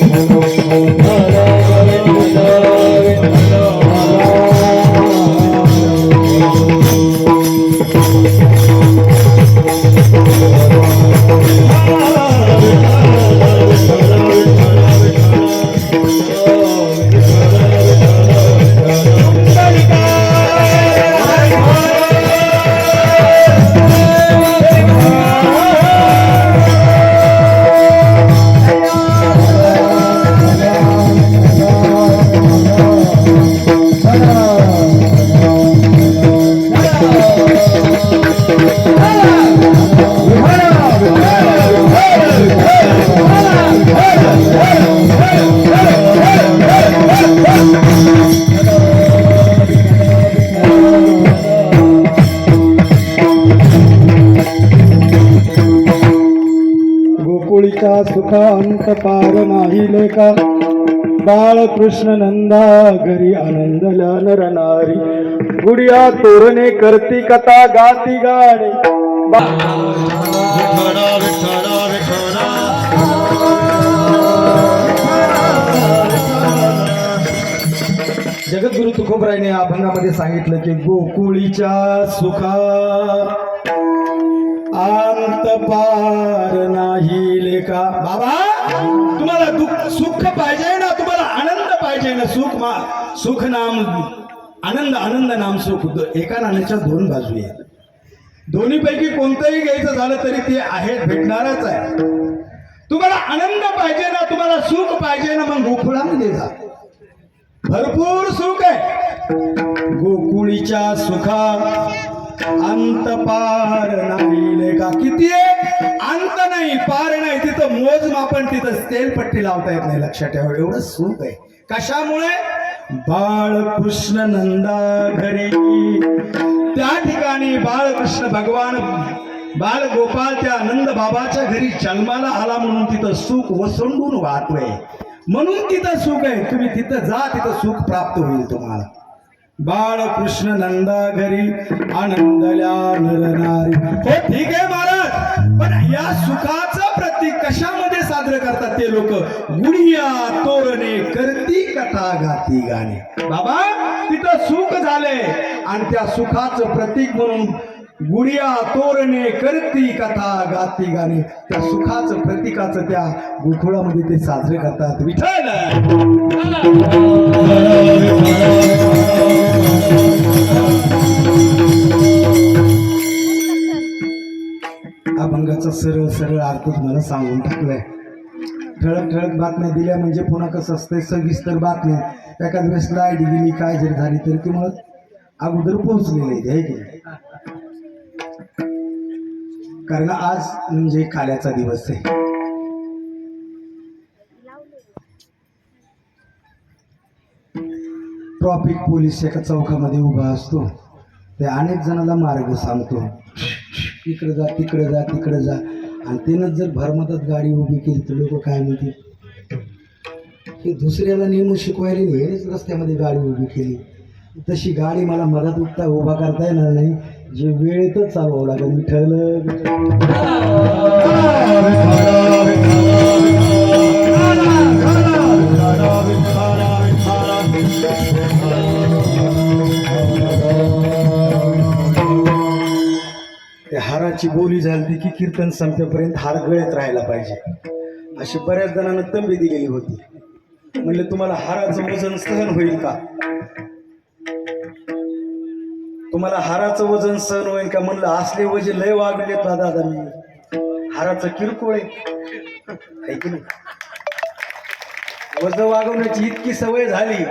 ding ding ding ding गोकुळीच्या सुखांत पार नाही लेका बाळकृष्ण नंदा घरी आनंदल्या नर नारी. गुडिया तोरणे करती कथा गाती गाणे जगद्गुरु तुकोबरायने या अभंगामध्ये सांगितलं की गोकुळीच्या सुखा अंत पार नाही लेखा. बाबा तुम्हाला दुःख सुख पाहिजे ना? तुम्हाला आनंद पाहिजे ना? सुख मा सुख नाम आनंद आनंद नाम सुख. एका नाण्याच्या दोन बाजू आहेत दोन्हीपैकी कोणतंही घ्यायचं झालं तरी ते आहेत भेटणारच आहे. तुम्हाला आनंद पाहिजे ना? तुम्हाला सुख पाहिजे ना? मग गोकुळामध्ये जा. भरपूर सुख आहे. गोकुळीच्या सुखा अंत पार नाही का? किती आहे? अंत नाही पार नाही तिथं मोजमापन तिथं तेलपट्टी लावता येत नाही. लक्षात ठेवा एवढं सुख आहे. कशामुळे? बाळकृष्ण नंदा घरी. त्या ठिकाणी बाळकृष्ण भगवान बाल गोपाल त्या आनंद बाबाच्या घरी जन्माला आला म्हणून तिथं सुख वसंडून वाहतोय. म्हणून तिथं सुख आहे. तुम्ही तिथं जा तिथं सुख प्राप्त होईल तुम्हाला. बाळकृष्ण नंदा घरी आनंदल्या नरनारी. हो ठीक आहे महाराज. पण या सुखाचं प्रतीक कशामध्ये साजरं करतात ते लोक? गुडिया तोरणे करती कथा गाती गाणे. बाबा तिथं सुख झाले आणि त्या सुखाचं प्रतीक म्हणून गुडिया तोरणे करती कथा गाती गाणे. त्या सुखाचं प्रतीकाचं त्या गोखुळामध्ये ते साजरे करतात. विठ्ठल! अभंगाचा सरळ सरळ अर्थ तुम्हाला सांगून टाकलाय. ठळक ठळक बातम्या दिल्या म्हणजे पुन्हा कसं असतंय? सविस्तर बातम्या. एखाद वेळेस लाइट गेली काय जरी झाली तरी ती मग अगोदर पोहोचलेले आहे की कारण आज म्हणजे काल्याचा दिवस आहे. ट्रॉफिक पोलीस एका चौकामध्ये उभा असतो. ते अनेक जणांना मार्ग सांगतो. इकडे जा तिकडे जा तिकडे जा. आणि त्यानं जर भरमतात गाडी उभी केली तर लोक काय म्हणतील? की दुसऱ्याला नेमून शिकवायला नेहमीच रस्त्यामध्ये गाडी उभी केली. तशी गाडी मला मधात उठता उभा करता येणार नाही. जे वेळेतच चालवावं लागेल मी त्या हाराची बोली झाली की कीर्तन संपेपर्यंत हार गळत राहायला पाहिजे. अशी बऱ्याच जणांना तंबी दिलेली होती. म्हणलं तुम्हाला हाराचं वजन सहन होईल का? तुम्हाला हाराचं वजन सहन होईल का म्हणलं असले वजन लय वागले ना दादा मी. हाराचं किरकोळ आहे. की नाही? वज वागवण्याची इतकी सवय झाली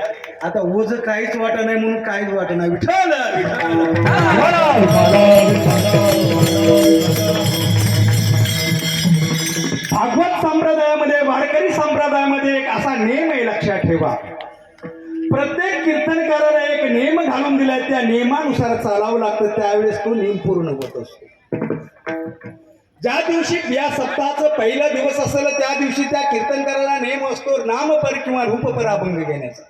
आता ओझ काहीच वाटत नाही म्हणून काहीच वाटत नाही. विठ्ठल! भागवत संप्रदायामध्ये वारकरी संप्रदायामध्ये एक असा नेम आहे लक्षात ठेवा. प्रत्येक कीर्तनकाराला एक नियम घालून दिलाय त्या नियमानुसार चालावं लागतं त्यावेळेस तो नियम पूर्ण होत असतो. ज्या दिवशी या सप्ताहाचं पहिला दिवस असेल त्या दिवशी त्या कीर्तनकाराला नेम असतो नामपर किंवा रूपपर अभंग घेण्याचा.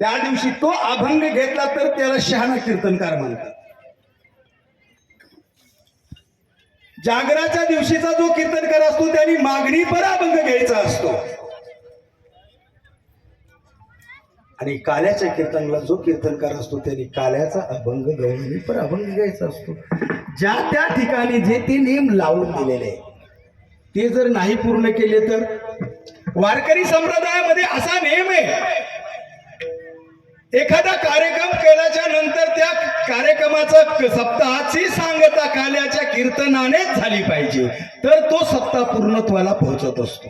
त्या दिवशी तो अभंग घेतला तर त्याला शहाणा कीर्तनकार म्हणतात. जागराच्या दिवशीचा जो कीर्तनकार असतो त्याने मागणी पर अभंग घ्यायचा असतो. आणि काल्याच्या कीर्तनला जो कीर्तनकार असतो त्याने काल्याचा अभंग गवळणी पण अभंग घ्यायचा असतो. ज्या त्या ठिकाणी जे ते नियम लावून दिलेले आहे ते जर नाही पूर्ण केले तर? वारकरी संप्रदायामध्ये असा नियम आहे. एखादा कार्यक्रम केल्याच्यानंतर त्या कार्यक्रमाचा सप्ताहाची सांगता काल्याच्या कीर्तनानेच झाली पाहिजे. तर तो सप्ताह पूर्णत्वाला पोहोचत असतो.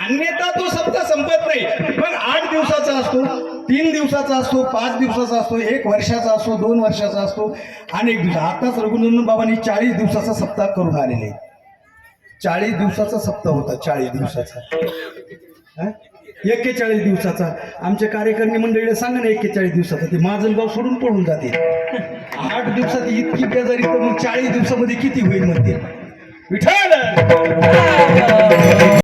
अन्यथा तो सप्ताह संपत नाही. पण आठ असतो तीन दिवसाचा असतो पाच दिवसाचा असतो एक वर्षाचा असतो दोन वर्षाचा असतो. आणि दिवस आताच रघुनंदन बाबांनी चाळीस दिवसाचा सप्ताह करून आलेले चाळीस दिवसाचा सप्ताह होता चाळीस दिवसाचा. एक्केचाळीस दिवसाचा. आमच्या कार्यकर्णी मंडळीला सांगा ना एक्केचाळीस दिवसाचा. ते माझं गाव सोडून पडून जाते. आठ दिवसात इतकी बेजारी तर मग चाळीस दिवसामध्ये किती होईल म्हणते? विठ्ठल!